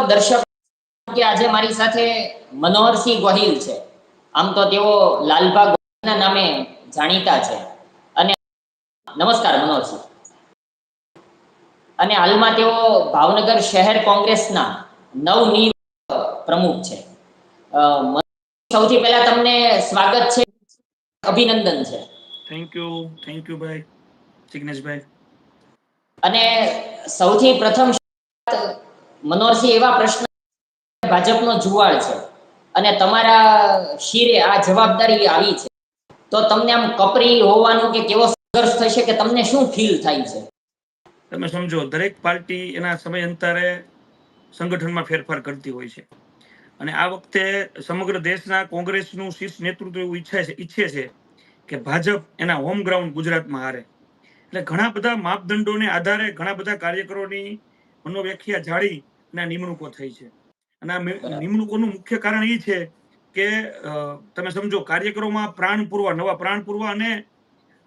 દર્શક કે આજે મારી સાથે મનોહરસિંહ ગોહિલ છે. આમ તો તેઓ લાલભા ગોહિલના નામે જાણીતા છે. અને નમસ્કાર મનોહરસિંહ અને હાલમાં તેઓ ભાવનગર શહેર કોંગ્રેસના નવનિયુક્ત પ્રમુખ છે. સૌથી પહેલા તમને સ્વાગત છે. અભિનંદન છે. થેન્ક યુ થેન્ક યુ ભાઈ. જિગ્નેશભાઈ. અને સૌથી પ્રથમ મનોહરસિંહ, એવા પ્રશ્ન ભાજપનો જુવાળ છે. અને તમારા શિરે આ જવાબદારી આવી છે. તો તમને આમ કપરી હોવાનું કે કેવો સંઘર્ષ થશે કે તમને શું ફીલ થાય છે? તમે સમજો, દરેક પાર્ટી એના સમયાંતરે સંગઠનમાં ફેરફાર કરતી હોય છે. અને આ વખતે સમગ્ર દેશના કોંગ્રેસનું શીર્ષ નેતૃત્વ એવું ઈચ્છે છે ઈચ્છે છે કે ભાજપ એના હોમ ગ્રાઉન્ડ ગુજરાતમાં હારે. એટલે ઘણા બધા માપદંડોને આધારે ઘણા બધા કાર્યકરોની મનોવ્યાખ્યા જાળી આ નિમણૂકો થઈ છે. અને આ નિમણૂકોનું મુખ્ય કારણ એ છે કે તમે સમજો કાર્યક્રમમાં પ્રાણ પૂરવા નવા પ્રાણ પૂરવા અને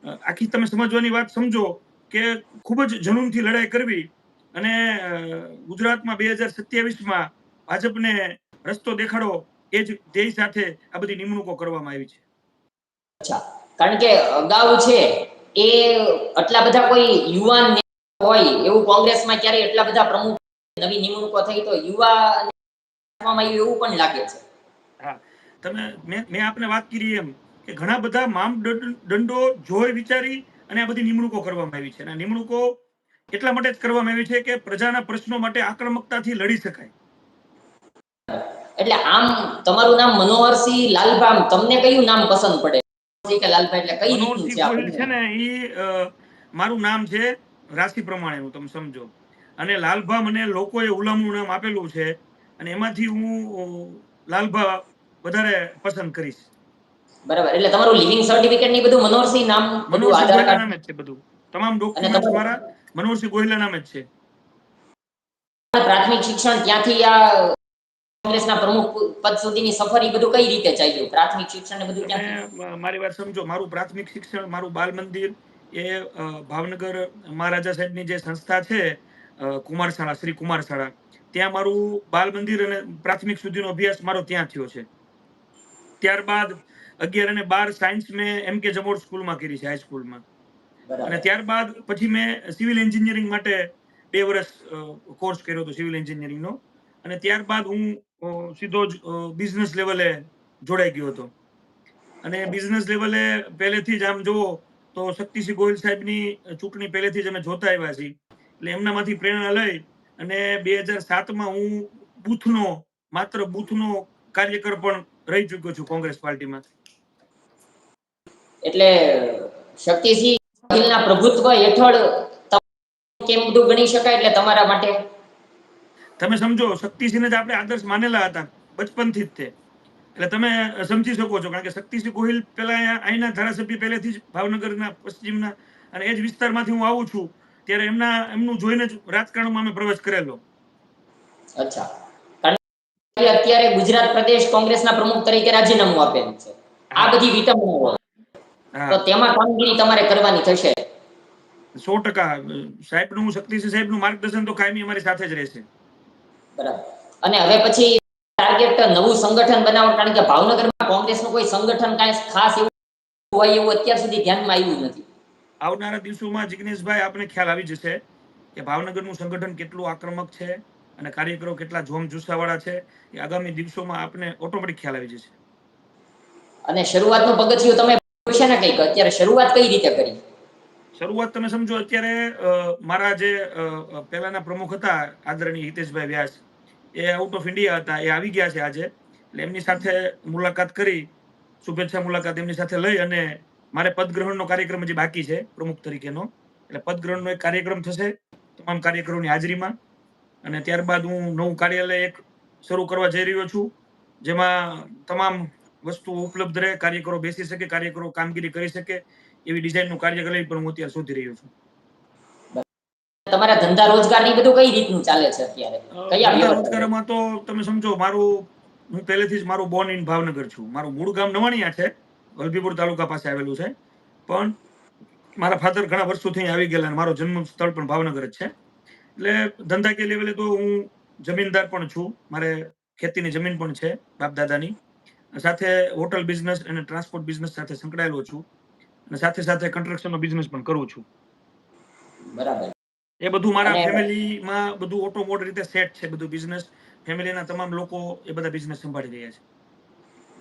આખી તમે સમજવાની વાત સમજો કે ખૂબ જ જનૂનથી લડાઈ કરવી અને ગુજરાતમાં બે હજાર સત્યાવીસમાં ભાજપને રસ્તો દેખાડો એ જ ધ્યેય સાથે આ બધી નિમણૂકો કરવામાં આવી છે. અચ્છા. કારણ કે અગાઉ છે એ આટલા બધા કોઈ યુવાન હોય એવું કોંગ્રેસમાં ક્યારે એટલા બધા પ્રમુખ નવી નિમણૂકો થઈ તો યુવા એવું પણ લાગે છે. હા. તમે મેં આપને વાત કરી એમ કે ઘણા બધા માપદંડો જોઈ વિચારી અને આ બધી નિમણૂકો કરવામાં આવી છે. અને નિમણૂકો એટલા માટે જ કરવામાં આવી છે કે પ્રજાના પ્રશ્નો માટે આક્રમકતાથી લડી શકાય. એટલે આમ તમારું નામ મનોહરસિંહ લાલભામ તમને કયું નામ પસંદ પડે? કે લાલભાઈ એટલે કઈ છે? ને એ મારું નામ છે રાશિ પ્રમાણેનું તમે સમજો. અને લાલભા મને લોકોએ ઉલામણું નામ આપેલું છે. અને એમાંથી હું લાલભા વધારે પસંદ કરીશ. બરાબર. એટલે તમારું લિવિંગ સર્ટિફિકેટની બધું મનોહરસિંહ નામ બધું આધાર કાર્ડ નામે છે બધું. તમામ ડોક્યુમેન્ટ તમારું- મારા મનોહરસિંહ ગોહિલા નામે જ છે. પ્રાથમિક શિક્ષણ ત્યાંથી આ કોંગ્રેસના પ્રમુખ પદ સુધીની સફર એ બધું કઈ રીતે ચાલ્યું? પ્રાથમિક શિક્ષણ ને બધું ક્યાંથી? મારી વાત સમજો. મારું પ્રાથમિક શિક્ષણ મારું બાલ મંદિર એ ભાવનગર મહારાજા સાહેબની જે સંસ્થા છે અ, કુમાર શાળા શ્રી કુમારશાળા. ત્યાં મારું બાલ મંદિર અને પ્રાથમિક સુધીનો અભ્યાસ મારો ત્યાં થયો છે. ત્યારબાદ અગિયાર અને બાર સાયન્સ મેં એમ કે જમોડ સ્કૂલમાં કરી છે હાઈસ્કૂલમાં અને ત્યારબાદ પછી મેં સિવિલ એન્જિનિયરિંગ માટે બે વર્ષ કોર્સ કર્યો હતો સિવિલ એન્જિનિયરિંગનો અને ત્યારબાદ હું સીધો જ બિઝનેસ લેવલે જોડાઈ ગયો હતો. અને બિઝનેસ લેવલે પહેલેથી જ આમ જુઓ તો શક્તિસિંહ ગોહિલ સાહેબની ચૂંટણી પહેલેથી જ અમે જોતા આવ્યા છીએ. એટલે એમનામાંથી પ્રેરણા લઈ અને બે હજાર સાતમાં હું બુથનો માત્ર બુથનો કાર્યકર પણ રહી ચૂક્યો છું કોંગ્રેસ પાર્ટીમાં એટલે શક્તિસિંહ ગોહિલના પ્રભુત્વ હેઠળ કેમ બધું ગણી શકાય એટલે તમારા માટે? તમે સમજો શક્તિસિંહને જ આપણે આદર્શ માનેલા હતા બચપનથી જ તે. એટલે તમે સમજી શકો છો કારણ કે શક્તિસિંહ ગોહિલ પેલા અહીંયા અહીંના ધારાસભ્ય પહેલેથી જ ભાવનગરના પશ્ચિમના અને એ જ વિસ્તારમાંથી હું આવું છું. ત્યારે એમના એમનું જોઈને જ રાજકારણમાં અમે પ્રવેશ કરેલો. અચ્છા. અત્યારે ગુજરાત પ્રદેશ કોંગ્રેસના પ્રમુખ તરીકે રાજીનામું આપેલું છે. આ બધી હા. તો તેમાં કામગીરી તમારે કરવાની થશે? સો ટકા. સાહેબ સાહેબનું શક્તિસિંહ સાહેબનું માર્ગદર્શન તો કાયમી અમારી સાથે જ રહેશે. બરાબર. અને હવે પછી ટાર્ગેટ નવું સંગઠન બનાવવાનું કારણ કે ભાવનગરમાં કોંગ્રેસનું કોઈ સંગઠન કાંઈ ખાસ એવું હોય એવું અત્યાર સુધી ધ્યાનમાં આવ્યું નથી. આવનારા દિવસોમાં જિગ્નેશભાઈ આપને ખ્યાલ આવી જશે કે ભાવનગરનું સંગઠન કેટલું આક્રમક છે અને કાર્યકરો કેટલા જોમ જુસ્સાવાળા છે. એ આગામી દિવસોમાં આપને ઓટોમેટિક ખ્યાલ આવી જશે. અને શરૂઆતનું પગથિયું તમે છે ને કંઈક અત્યારે શરૂઆત કઈ રીતે કરી? શરૂઆત તમે સમજો અત્યારે મારા જે પહેલાના પ્રમુખ હતા આદરણીય હિતેશભાઈ વ્યાસ એ આઉટ ઓફ ઇન્ડિયા હતા એ આવી ગયા છે આજે. એટલે એમની સાથે મુલાકાત કરી શુભેચ્છા મુલાકાત એમની સાથે લઈ અને મારે પદગ્રહણનો કાર્યક્રમ હજી બાકી છે પ્રમુખ તરીકેનો. એટલે પદગ્રહણનો એક કાર્યક્રમ થશે તમામ કાર્યકરોની હાજરીમાં. અને ત્યારબાદ હું નવું કાર્યાલય એક શરૂ કરવા જઈ રહ્યો છું જેમાં તમામ વસ્તુ ઉપલબ્ધ રહે કાર્યકરો બેસી શકે કાર્યકરો કામગીરી કરી શકે એવી ડિઝાઇનનું કાર્યકલય પણ હું અત્યારે શોધી રહ્યો છું. તમારા ધંધા રોજગારની બધું કઈ રીતનું ચાલે છે અત્યારે? કયા રોજગારમાં તો તમે સમજો મારું હું પહેલેથી જ મારું બોર્ન ઇન ભાવનગર છું. મારું મૂળ ગામ નવાણીયા છે. વલભીપુર તાલુકા પાસે આવેલું છે. પણ મારા ફાધર ઘણા વર્ષોથી આવી ગયેલા મારો જન્મ સ્થળ પણ ભાવનગર જ છે. એટલે ધંધાકીય લેવલે તો હું જમીનદાર પણ છું. મારે ખેતીની જમીન પણ છે બાપ દાદાની સાથે હોટલ બિઝનેસ અને ટ્રાન્સપોર્ટ બિઝનેસ સાથે સંકળાયેલો છું. અને સાથે સાથે કન્સ્ટ્રક્શનનો બિઝનેસ પણ કરું છું. બરાબર. એ બધું મારા ફેમિલીમાં બધું ઓટોમોડ રીતે સેટ છે બધું બિઝનેસ ફેમિલીના તમામ લોકો એ બધા બિઝનેસ સંભાળી રહ્યા છે.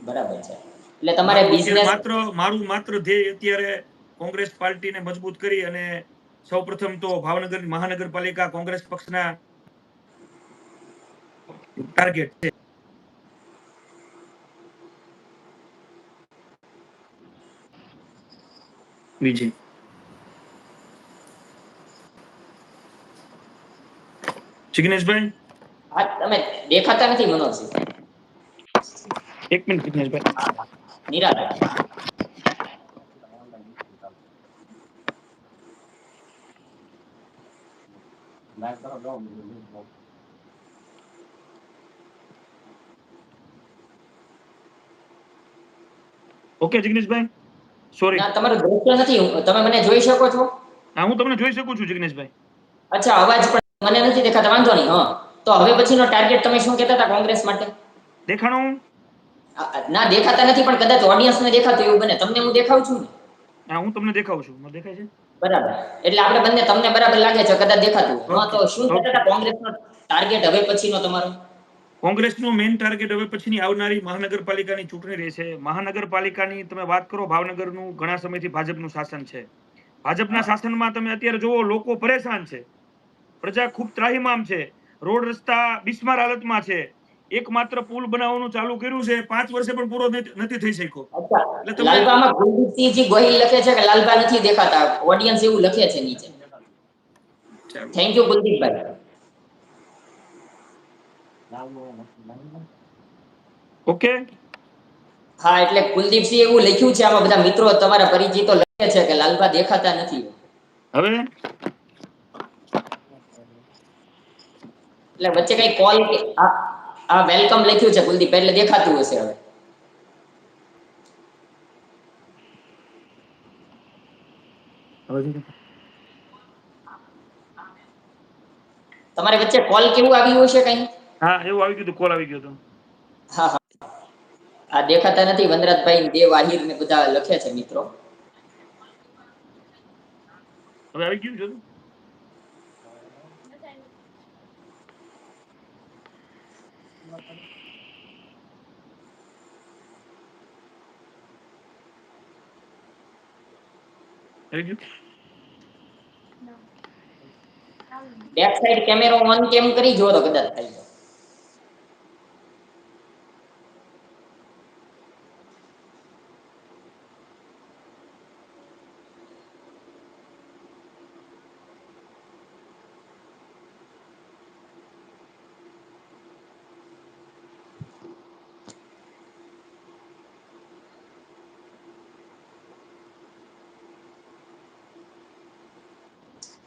બરાબર છે. એટલે તમારે મારું બિઝનેસ માત્ર મારું માત્ર ધ્યેય અત્યારે કોંગ્રેસ પાર્ટીને મજબૂત કરી અને સૌપ્રથમ તો ભાવનગર મહાનગરપાલિકા કોંગ્રેસ પક્ષના ટાર્ગેટ છે. વિજય. જિગ્નેશભાઈ? હા તમે દેખાતા નથી મનોજ એક મિનિટ જિગ્નેશભાઈ. નિરાશ ઓકે જિગ્નેશભાઈ. સોરી ના તમારું દ્રશ્ય નથી. તમે મને જોઈ શકો છો? હા હું તમને જોઈ શકું છું જિગ્નેશભાઈ. અચ્છા અવાજ પણ મને નથી દેખાતા. વાંધો નહીં હા. તો હવે પછીનો ટાર્ગેટ તમે શું કહેતા હતા કોંગ્રેસ માટે? દેખાણું. ના દેખાતા નથી પણ કદાચ ઓડિયન્સને દેખાતું એવું બને. તમને હું દેખાઉં છું ને? હા હું તમને દેખાઉં છું. મને દેખાય છે? બરાબર. એટલે આપણે બંને તમને બરાબર લાગે છે કદાચ દેખાતું હા તો શું કહેતા હતા? કોંગ્રેસનો ટાર્ગેટ હવે પછીનો તમારો? કોંગ્રેસનો મેઇન ટાર્ગેટ હવે પછીની આવનારી મહાનગરપાલિકાની ચૂંટણી રહેશે. મહાનગરપાલિકાની તમે વાત કરો ભાવનગરનું ઘણા સમયથી ભાજપનું શાસન છે. ભાજપના શાસનમાં તમે અત્યારે જોવો લોકો પરેશાન છે. પ્રજા ખૂબ ત્રાહીમામ છે. રોડ રસ્તા બિસ્માર હાલતમાં છે. એકમાત્ર પુલ બનાવવાનું ચાલુ કર્યું છે. પાંચ વર્ષે પણ પૂરો નથી નથી થઈ શક્યો. અચ્છા. એટલે તમે- લાલબામાં કુલદીપસિંહજી ગોહિલ લખે છે કે લાલબા નથી દેખાતા? ઓડિયન્સ એવું લખે છે નીચે. થેન્ક યુ કુલદીપભાઈ ઓકે હા એટલે કુલદીપસિંહ એવું લખ્યું છે આમાં બધા મિત્રો. તમારા પરિચિતો લખે છે કે લાલબા દેખાતા નથી. હવે? એટલે વચ્ચે કઈ કોલ કે આ વેલકમ લખ્યું છે કુલદીપ એટલે દેખાતું હશે હવે. તમારે વચ્ચે કોલ કેવું આવ્યું હશે કઈ? હા એવું આવી ગયું કોલ આવી ગયો હતો. હા હા. આ દેખાતા નથી વનરાજભાઈ દેવ આહિર ને બધા લખે છે મિત્રો. હવે આવી ગયું છે આવી ગયું બેક સાઈડ કેમેરો ઓન કેમ કરી જો તો કદાચ થઈ જાય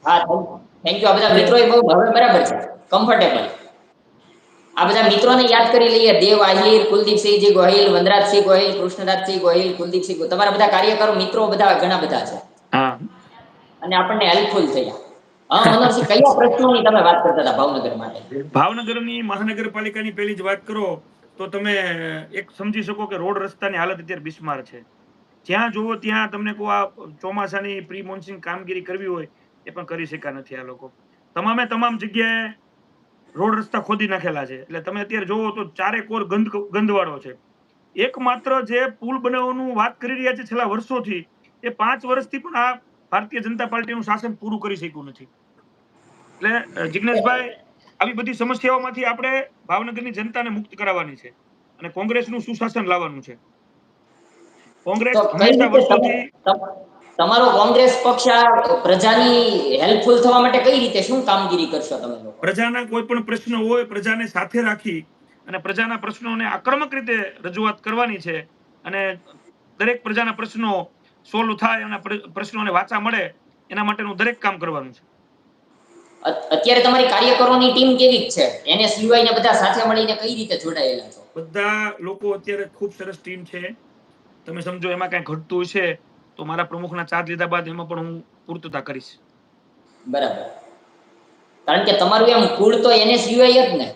હા થેન્ક યુ આ બધા મિત્રો બહુ હવે બરાબર છે. કમ્ફર્ટેબલ આ બધા મિત્રોને યાદ કરી લઈએ. દેવ આહિર કુલદીપસિંહજી ગોહિલ વનરાજસિંહ ગોહિલ કૃષ્ણરાજસિંહ ગોહિલ કુલદીપસિંહ. તમારા બધા કાર્યકરો મિત્રો બધા ઘણા બધા છે. અને આપણને હેલ્પફુલ થયા. કયા પ્રશ્નોની તમે વાત કરતા હતા ભાવનગર માટે? ભાવનગરની મહાનગરપાલિકાની પેલી જ વાત કરો તો તમે એક સમજી શકો કે રોડ રસ્તાની હાલત અત્યારે બિસ્માર છે. જ્યાં જુઓ ત્યાં તમને કહો આ ચોમાસાની પ્રી મોન્સૂન કામગીરી કરવી હોય એ પણ કરી શક્યા નથી આ લોકો. તમામે તમામ જગ્યાએ રોડ રસ્તા ખોદી નાખેલા છે. એટલે તમે અત્યારે જોવો તો ચારે કોર ગંધ ગંધવાળો છે. એકમાત્ર જે પુલ બનાવવાનું વાત કરી રહ્યા છે છેલ્લા વર્ષોથી એ પાંચ વર્ષથી પણ આ ભારતીય જનતા પાર્ટીનું શાસન પૂરું કરી શક્યું નથી. એટલે જિગ્નેશભાઈ આવી બધી સમસ્યાઓમાંથી આપણે ભાવનગરની જનતાને મુક્ત કરાવવાની છે અને કોંગ્રેસનું સુશાસન લાવવાનું છે. કોંગ્રેસ હંમેશા વર્ષોથી તમારો કોંગ્રેસ પક્ષ આ પ્રજાની હેલ્પફુલ થવા માટે કઈ રીતે શું કામગીરી કરશો તમે લોકો? પ્રજાના કોઈ પણ પ્રશ્ન હોય પ્રજાને સાથે રાખી અને પ્રજાના પ્રશ્નોને આક્રમક રીતે રજૂઆત કરવાની છે અને દરેક પ્રજાના પ્રશ્નો સોલ્વ થાય એના પ્રશ્નોને વાચા મળે એના માટેનું દરેક કામ કરવાનું છે. અત્યારે તમારી કાર્યકરોની ટીમ કેવી છે? એનએસયુઆઈ ને બધા સાથે મળીને કઈ રીતે જોડાયેલા છો? બધા લોકો અત્યારે ખૂબ સરસ ટીમ છે. તમે સમજો એમાં કઈ ઘટતું હશે તો મારા પ્રમુખના ચાર્જ લીધા બાદ એમાં પણ હું પૂર્તતા કરીશ. બરાબર. કારણ કે તમારું એમ કુળ તો એનએસયુઆઈ જ ને.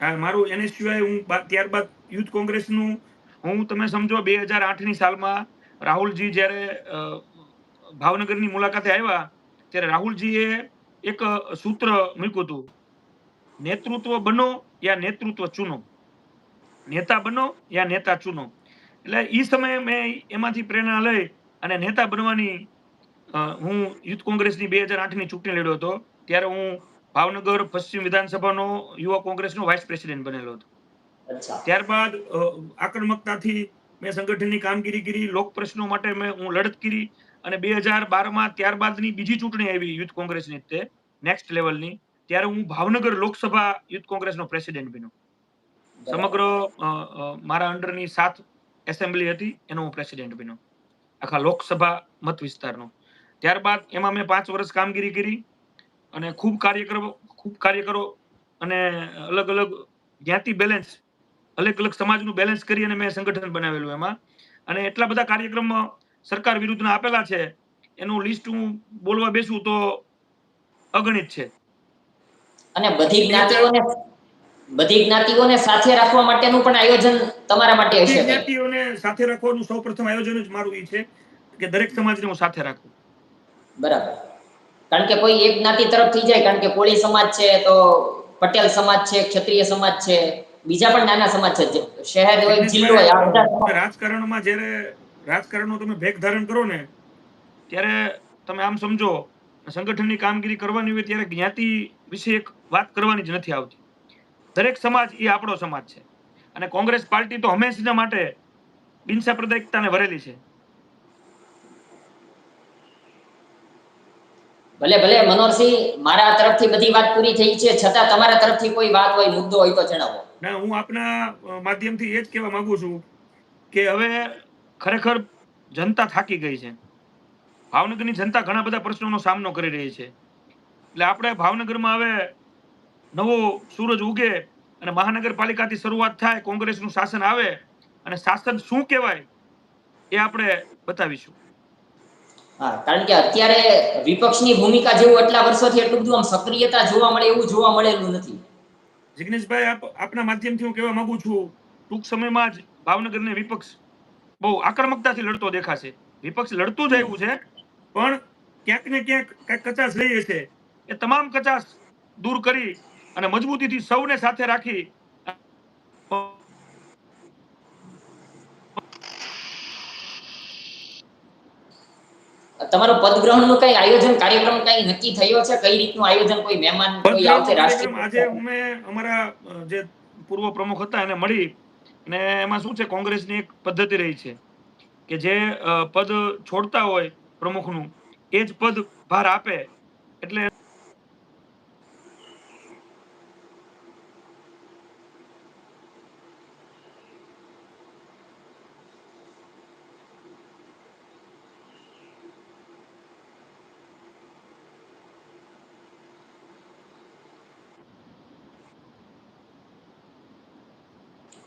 હા મારું એનએસયુઆઈ હું ત્યારબાદ યુથ કોંગ્રેસનું હું તમે સમજો બે હજાર આઠની સાલમાં રાહુલજી જ્યારે ભાવનગરની મુલાકાતે આવ્યા ત્યારે રાહુલજીએ એક સૂત્ર મૂક્યું હતું. નેતૃત્વ બનો યા નેતૃત્વ ચૂનો. નેતા બનો યા નેતા ચૂનો. એટલે એ સમયે મેં એમાંથી પ્રેરણા લઈ અને નેતા બનવાની હું યુથ કોંગ્રેસની બે હજાર આઠની ચૂંટણી લડ્યો હતો ત્યારે હું ભાવનગર પશ્ચિમ વિધાનસભાનો યુવા કોંગ્રેસનો વાઇસ પ્રેસિડેન્ટ બનેલો હતો. ત્યારબાદ આક્રમકતાથી મેં સંગઠનની કામગીરી કરી લોક પ્રશ્નો માટે મેં હું લડત કરી અને બે હજાર બારમાં ત્યારબાદની બીજી ચૂંટણી આવી યુથ કોંગ્રેસની તે નેક્સ્ટ લેવલની ત્યારે હું ભાવનગર લોકસભા યુથ કોંગ્રેસનો પ્રેસિડેન્ટ બન્યો. સમગ્ર મારા અંડરની સાત એસેમ્બલી હતી એનો હું પ્રેસિડેન્ટ બન્યો. આખા લોકસભા મત વિસ્તારનો ત્યારબાદ એમાં મેં પાંચ વર્ષ કામગીરી કરી અને ખૂબ કાર્યક્રમો, ખૂબ કાર્યકરો અને અલગ અલગ જ્ઞાતિ બેલેન્સ અલગ અલગ સમાજનું બેલેન્સ કરી અને મેં સંગઠન બનાવેલું એમાં. અને એટલા બધા કાર્યક્રમ સરકાર વિરુદ્ધના આપેલા છે, એનું લિસ્ટ હું બોલવા બેસું તો અગણિત છે. અને બધી જ્ઞાતિઓને બધી જ્ઞાતિઓને સાથે રાખવા માટેનું પણ આયોજન તમારા માટે હશે. જ્ઞાતિઓને સાથે રાખવાનું સૌપ્રથમ આયોજન જ મારું એ છે કે દરેક સમાજને હું સાથે રાખું. બરાબર. કારણ કે કોઈ એક જ્ઞાતિ તરફ થઈ જાય કારણ કે કોળી સમાજ છે તો પટેલ સમાજ છે ક્ષત્રિય સમાજ છે બીજા પણ નાના સમાજ છે. શહેર હોય જિલ્લો હોય આ બધા રાજકારણમાં જ્યારે રાજકારણનો તમે ભેગ ધારણ કરો ને ત્યારે તમે આમ સમજો સંગઠનની કામગીરી કરવાની હોય ત્યારે જ્ઞાતિ વિશે એક વાત કરવાની જ નથી આવતી. દરેક સમાજ એ આપણો સમાજ છે. અને કોંગ્રેસ પાર્ટી તો હંમેશના માટે બિનસાંપ્રદાયિકતાને વરેલી છે. ભલે ભલે મનોહરસિંહ મારા તરફથી બધી વાત પૂરી થઈ છે છતાં તમારા તરફથી કોઈ વાત હોય મુદ્દો હોય તો જણાવો. ના હું આપના માધ્યમથી એ જ કહેવા માંગુ છું કે હવે ખરેખર જનતા થાકી ગઈ છે. ભાવનગરની જનતા ઘણા બધા પ્રશ્નોનો સામનો કરી રહી છે. એટલે આપણે ભાવનગરમાં હવે નવો સૂરજ ઉગે અને મહાનગરપાલિકાથી શરૂઆત થાય કોંગ્રેસનું શાસન આવે અને શાસન શું કહેવાય એ આપણે બતાવીશું. હા કારણ કે અત્યારે વિપક્ષની ભૂમિકા જેવું એટલા વર્ષોથી એટલું બધું આમ સક્રિયતા જોવા મળે એવું જોવા મળેલું નથી. જિગ્નેશભાઈ આપ આપના માધ્યમથી હું કહેવા માંગુ છું ટૂંક સમયમાં જ ભાવનગરને વિપક્ષ બહુ આક્રમકતાથી લડતો દેખાશે. વિપક્ષ લડતું જ આવ્યું છે પણ ક્યાંક ને ક્યાંક કચાશ લઈએ છે. એ તમામ કચાશ દૂર કરી અને મજબૂતીથી સૌને સાથે રાખી તમારું પદગ્રહણનું કઈ આયોજન કાર્યક્રમ કઈ નક્કી થયો છે? કઈ રીતનું આયોજન કોઈ મહેમાન કોઈ આવશે કાર્યક્રમ આજે અમે અમારા જે પૂર્વ પ્રમુખ હતા એને મળી અને એમાં શું છે? કોંગ્રેસની એક પદ્ધતિ રહી છે કે જે પદ છોડતા હોય પ્રમુખનું એ જ પદ ભાર આપે એટલે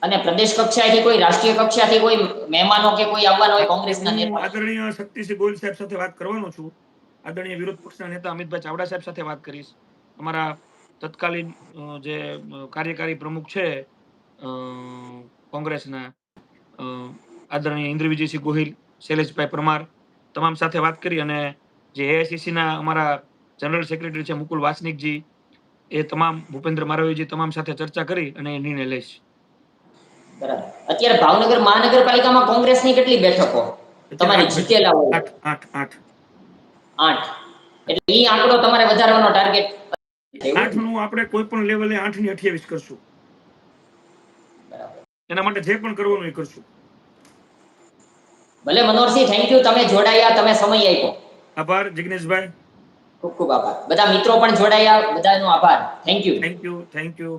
અને પ્રદેશ કક્ષાએથી કોઈ રાષ્ટ્રીય કક્ષાથી કોઈ મહેમાનો કે કોઈ આવવાનો હોય કોંગ્રેસના નેતા. આદરણીય શક્તિસિંહ ગોહિલ સાહેબ સાથે વાત કરવાનો છું. આદરણીય વિરોધ પક્ષના નેતા અમિતભાઈ ચાવડા સાહેબ સાથે વાત કરીશ. અમારા તત્કાલીન જે કાર્યકારી પ્રમુખ છે કોંગ્રેસના આદરણીય આદરણીય ઇન્દ્રવિજયસિંહ ગોહિલ શૈલેષભાઈ પરમાર તમામ સાથે વાત કરી અને જે એઆઈસીસીના અમારા જનરલ સેક્રેટરી છે મુકુલ વાસનિકજી એ તમામ ભૂપેન્દ્ર મારવીજી તમામ સાથે ચર્ચા કરી અને એ નિર્ણય લઈશ. બરાબર. અત્યારે ભાવનગર મહાનગરપાલિકામાં કોંગ્રેસની કેટલી બેઠકો? તમારી જીતેલા હોય. આઠ આઠ આઠ. એટલે ઈ આંકડો તમારે વધારવાનો ટાર્ગેટ આઠનું આપણે કોઈ પણ લેવલે આઠની અઠ્યાવીસ કરશું. બરાબર. એના માટે જે પણ કરવાનું એ કરશું. ભલે મનોહરસિંહ થેન્ક યુ તમે જોડાયા તમે સમય આપ્યો. આભાર જિગ્નેશભાઈ. ખૂબ ખૂબ આભાર. બધા મિત્રો પણ જોડાયા બધાનો આભાર. Thank you thank you thank you